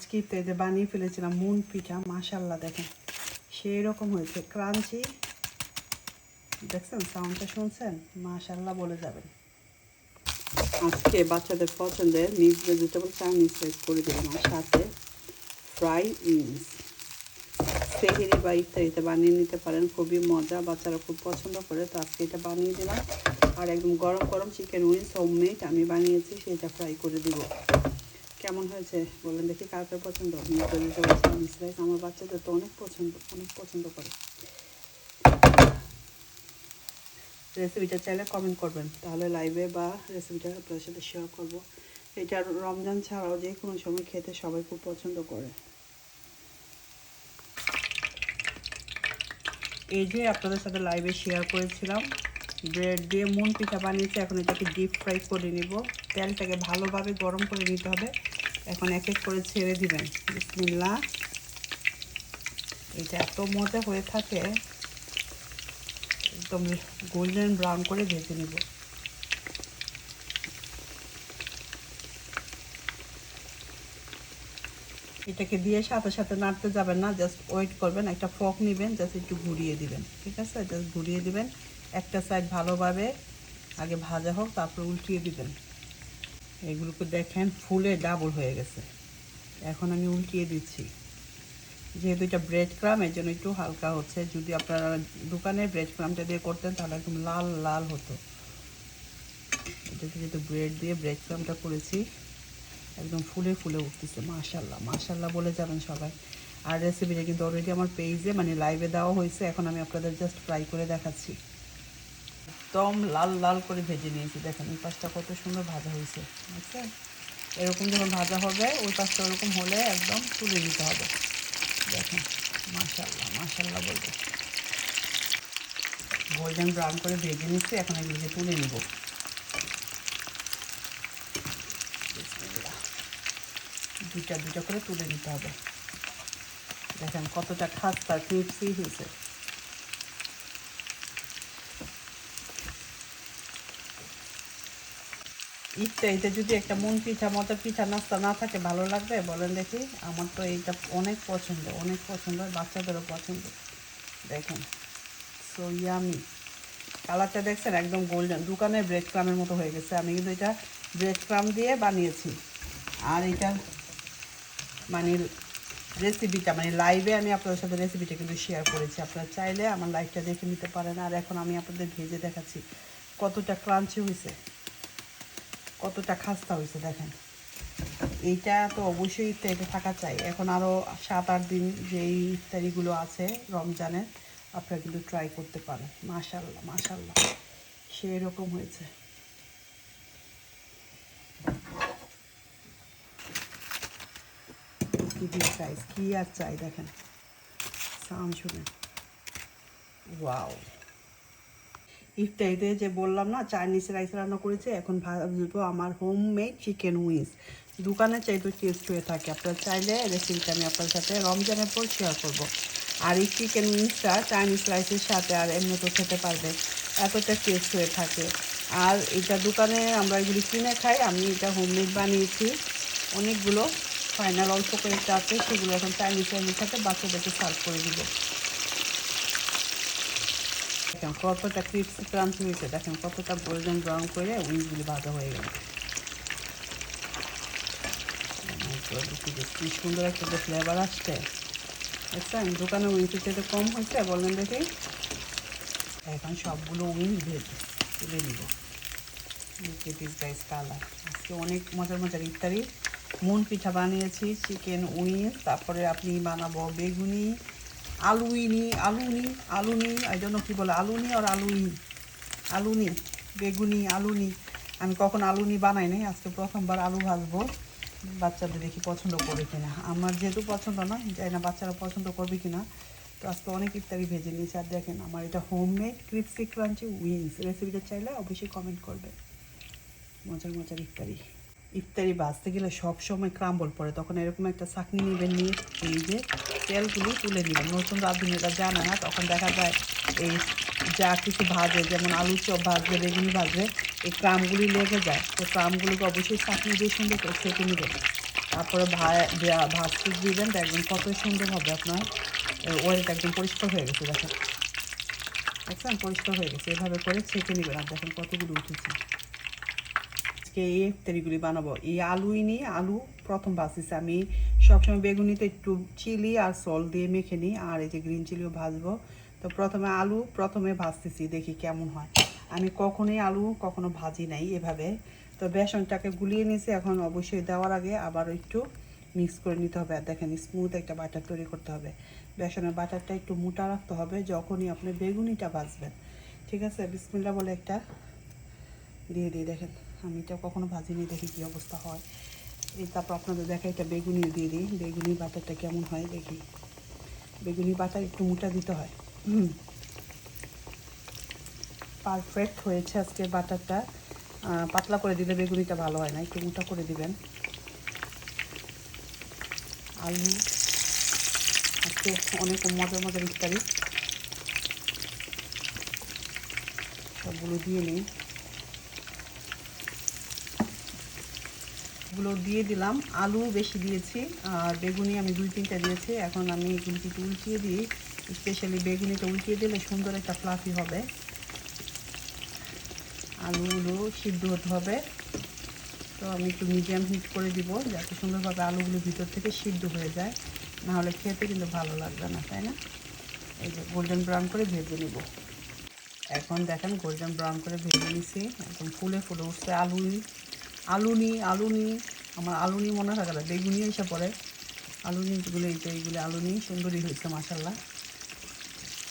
আজকে ইফতারিতে বানিয়ে ফেলেছিলাম, মুন পিঠা মাশাল্লাহ দেখেন সেই রকম হয়েছে, ক্রাঞ্চি, দেখছেন সাউন্ডটা শুনছেন? মাশাল্লাহ বলে যাবেন। আজকে বাচ্চাদের পছন্দের মিক্স ভেজিটেবল চাইনিজ রাইস করে দিলাম, আর সাথে ফ্রাই উইংস সেহেরি বা ইফতারিতে বানিয়ে নিতে পারেন, খুবই মজা, বাচ্চারা খুব পছন্দ করে, তো আজকে এটা বানিয়ে দিলাম। আর একদম গরম গরম চিকেন উইংস হোমমেড আমি বানিয়েছি, সেটা ফ্রাই করে দিব। কেমন হয়েছে? বললেন, দেখি কার পছন্দ। রাইস আমার বাচ্চাদের তো অনেক পছন্দ অনেক পছন্দ করে। রেসিপিটা চাইলে কমেন্ট করবেন, তাহলে লাইভে বা রেসিপিটা আপনাদের সাথে শেয়ার করব। এটা রমজান ছাড়াও যে কোনো সময় খেতে সবাই খুব পছন্দ করে। এই যে আপনাদের সাথে লাইভে শেয়ার করেছিলাম ব্রেড দিয়ে মুন পিঠা বানিয়েছি। এখন এটাকে ডিপ ফ্রাই করে নিব। তেলটাকে ভালোভাবে গরম করে নিতে হবে। এখন এক এক করে ছেড়ে দিবেন। বিসমিল্লাহ এটা এত মজা হয়ে থাকে। একদম গোল্ডেন ব্রাউন করে ভেজে নিব। এটাকে দিয়ে সাথে সাথে নাড়তে যাবেন না। জাস্ট ওয়েট করবেন। একটা ফক নেবেন। জাস্ট একটু ঘুরিয়ে দিবেন। ঠিক আছে? জাস্ট ঘুরিয়ে দিবেন। একটা সাইড ভালোভাবে আগে ভাজা হোক, তারপর উল্টিয়ে দিবেন। এগুলোকে দেখেন ফুলে ডাবল হয়ে গেছে। এখন আমি উল্টিয়ে দিচ্ছি। যেহেতু এটা ব্রেড ক্রাম এর জন্য একটু হালকা হচ্ছে। যদি আপনারা দোকানের ব্রেড ক্রামটা দিয়ে করতেন, তাহলে একদম লাল লাল হতো। এটাতে যেহেতু ব্রেড দিয়ে ব্রেড ক্রামটা করেছি, একদম ফুলে ফুলে উঠতেছে। মাশাল্লাহ মাশাল্লাহ বলে যাবেন সবাই। আর রেসিপিটা কিন্তু অলরেডি আমার পেজে মানে লাইভে দেওয়া হয়েছে। এখন আমি আপনাদের জাস্ট ফ্রাই করে দেখাচ্ছি। একদম লাল লাল করে ভেজে নিয়েছি। দেখেন, এই পাশটা কত সুন্দর ভাজা হয়েছে, বুঝছেন? এরকম যখন ভাজা হবে, ওই পাশটা ওরকম হলে একদম তুলে নিতে হবে। দেখেন মাশাল্লাহ মাশাল্লাহ বলব। গোল্ডেন ব্রাউন করে ভেজে নিচ্ছি, এখন এগুলোকে তুলে নিব। দুইটা দুইটা করে তুলে নিতে হবে। দেখেন, কতটা খাস্তা ক্রিপসি হয়েছে। ইফতারিতে যদি একটা মন পিঠা মতো পিঠা নাস্তা না থাকে, ভালো লাগবে? বলেন দেখি। আমার তো এইটা অনেক পছন্দ অনেক পছন্দ, বাচ্চাদেরও পছন্দ। দেখেন সো ইয়ামি কালারটা দেখছেন, একদম গোল্ডেন দোকানের ব্রেড ক্রামের মতো হয়ে গেছে। আমি কিন্তু এটা ব্রেড ক্রাম দিয়ে বানিয়েছি। আর এটা মানে রেসিপিটা মানে লাইভে আমি আপনাদের সাথে রেসিপিটা কিন্তু শেয়ার করেছি। আপনারা চাইলে আমার লাইভটা দেখে নিতে পারেন। আর এখন আমি আপনাদের ভেজে দেখাচ্ছি। কতটা ক্রাঞ্চি হয়েছে। কতটা খাস্তা হয়েছে দেখেন। এইটা তো অবশ্যই ইফতারিতে থাকা চাই। এখন আরও সাত আট দিন যেই ইফতারিগুলো আছে রমজানের, আপনারা কিন্তু ট্রাই করতে পারেন। মাশাল্লাহ মাশাল্লাহ সেই রকম হয়েছে সাইজ কি আর চাই দেখেন। সাউন্ড শুনে ওয়াও। ইফতারিতে যে বললাম না চাইনিজ রাইস রান্না করেছে। এখন ভাজবো আমার হোম মেড চিকেন উইংস দোকানে চাইতে টেস্ট হয়ে থাকে। আপনারা চাইলে রেসিপিটা আমি আপনার সাথে রমজানের পর শেয়ার করব। আর এই চিকেন উইংসটা চাইনিজ রাইসের সাথে আর এমনি তো খেতে পারবে। এতটা টেস্ট হয়ে থাকে। আর এটা দোকানে আমরা এগুলি কিনে খাই। আমি এটা হোম হোমমেড বানিয়েছি। অনেকগুলো ফাইনাল অল্প করে একটা আছে। সেগুলো এখন চাইনিজ রাইসের সাথে বাচ্চাদেরকে সার্ভ করে দিব। দেখেন কতটা ক্রিপসি ক্রাঞ্চি হয়েছে। দেখেন কতটা গোল্ডেন ব্রাউন করে উইংসগুলি ভাজা হয়ে গেল। কি সুন্দর একটা ফ্লেভার আসছে। দেখছেন? দোকানে উইংসের চেয়ে কম হয়েছে বললেন দেখি। এখন সবগুলো উইংস ভেজে, তুলে নিব। কালার আজকে অনেক মজার মজার ইফতারি। মুন পিঠা বানিয়েছি চিকেন উইংস তারপরে আপনি বানাবো বেগুনি আলুইনি, আলুনি আলুনি, এই জন্য কী বলে, আলুনি আর আলুই আলুনি, বেগুনি, আলুনি। আমি কখন আলুনি বানাই নাই, আজকে প্রথমবার আলু ভাজবো। বাচ্চাদের দেখি পছন্দ করবে কিনা। আমার যেহেতু পছন্দ না যাই না বাচ্চারা পছন্দ করবে কিনা। তো আজকে অনেক ইফতারি ভেজে নিয়েছি, আর দেখেন আমার এটা হোমমেড ক্রিপসি ক্রাঞ্চি উইংস রেসিপিটা চাইলে অবশ্যই কমেন্ট করবে। মজার মজার ইফতারি। ইফতারি বাজতে গেলে সব সময় ক্রাম্বল পড়ে তখন এরকম একটা চাকনি নেবেন নিয়ে এই যে তেলগুলি তুলে নেবেন নতুন রাঁধুনিরা জানে না, তখন দেখা যায় এই যা কিছু ভাজে, যেমন আলু চপ ভাজবে, বেগুনি ভাজবে, এই ক্রামগুলি লেগে যায়। তো ক্রামগুলোকে অবশ্যই চাকনি দিয়ে সুন্দর করে ছেঁকে নেবেন। তারপরে ভাজতে দিবেন, দেখবেন কত সুন্দর হবে আপনার। ওয়েলটা একদম পরিষ্কার হয়ে গেছে, দেখেন। দেখছেন? পরিষ্কার হয়ে গেছে। এভাবে করে ছেঁকে নেবেন। আর দেখেন কতগুলো উঠেছে। আজকে এই ইফতারিগুলি বানাবো। এই আলুই নিয়ে আলু প্রথম ভাজতেছি আমি। সবসময় বেগুনিতে একটু চিলি আর সল দিয়ে মেখে নিই, আর এই যে গ্রিন চিলিও ভাজবো। তো প্রথমে আলু, প্রথমে ভাজতেছি, দেখি কেমন হয়। আমি কখনোই আলু কখনো ভাজি নাই এভাবে। তো বেসনটাকে গুলিয়ে নিয়েছি, এখন অবশ্যই দেওয়ার আগে আবার একটু মিক্স করে নিতে হবে। আর দেখেন স্মুথ একটা বাটার তৈরি করতে হবে। বেসনের বাটারটা একটু মোটা রাখতে হবে, যখনই আপনি বেগুনিটা ভাজবেন। ঠিক আছে বিসমিল্লা বলে একটা দিয়ে দিয়ে দেখেন। আমি এটা কখনো ভাজিনি, দেখি কী অবস্থা হয়। এই তারপর আপনাদের দেখা এটা বেগুনি দিয়ে দিই। বেগুনি বাটারটা কেমন হয় দেখি। বেগুনি বাটার একটু মোটা দিতে হয়। পারফেক্ট হয়েছে আজকে বাটারটা। পাতলা করে দিলে বেগুনিটা ভালো হয় না, একটু মোটা করে দিবেন। আলু। আজকে অনেক মজার মজার ইত্যাদি সবগুলো দিয়ে নিই। এগুলো দিয়ে দিলাম। আলু বেশি দিয়েছি, আর বেগুনি আমি দুই তিনটা দিয়েছি। এখন আমি একটু উল্টিয়ে দিই। স্পেশালি বেগুনিটা উল্টিয়ে দিলে সুন্দর একটা ফ্লাফি হবে। আলুগুলো সিদ্ধ হতে হবে। তো আমি একটু মিডিয়াম হিট করে দিব, যাতে সুন্দরভাবে আলুগুলো ভিতর থেকে সিদ্ধ হয়ে যায়। না হলে খেতে কিন্তু ভালো লাগবে না, তাই না? এই যে গোল্ডেন ব্রাউন করে ভেজে নিব। এখন দেখেন গোল্ডেন ব্রাউন করে ভেজে নিছি। একদম ফুলে ফুলে উঠছে আলু নি আলু নি আলু নি আমার আলু নি মনে থাকে না, বেগুনি এসে পরে আলু নিগুলো এই যে এইগুলো আলু নি সুন্দরই হয়েছে মাসাল্লাহ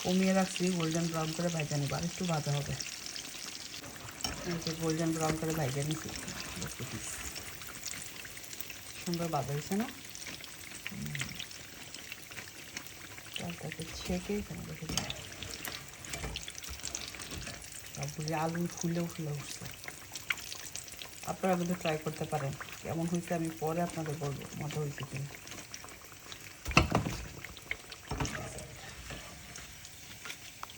কমিয়ে রাখছি গোল্ডেন ব্রাউন করে ভাজা নিব, আর একটু ভাজা হবে। গোল্ডেন ব্রাউন করে ভাজা পিস সুন্দর ভাজা হয়েছে না। চালটাকে ছেঁকে সবগুলি আলু ফুলেও ফুলে উঠছে। আপনারা কিন্তু ট্রাই করতে পারেন। কেমন হয়েছে আমি পরে আপনাদের বলব মজা হয়েছে কিনা।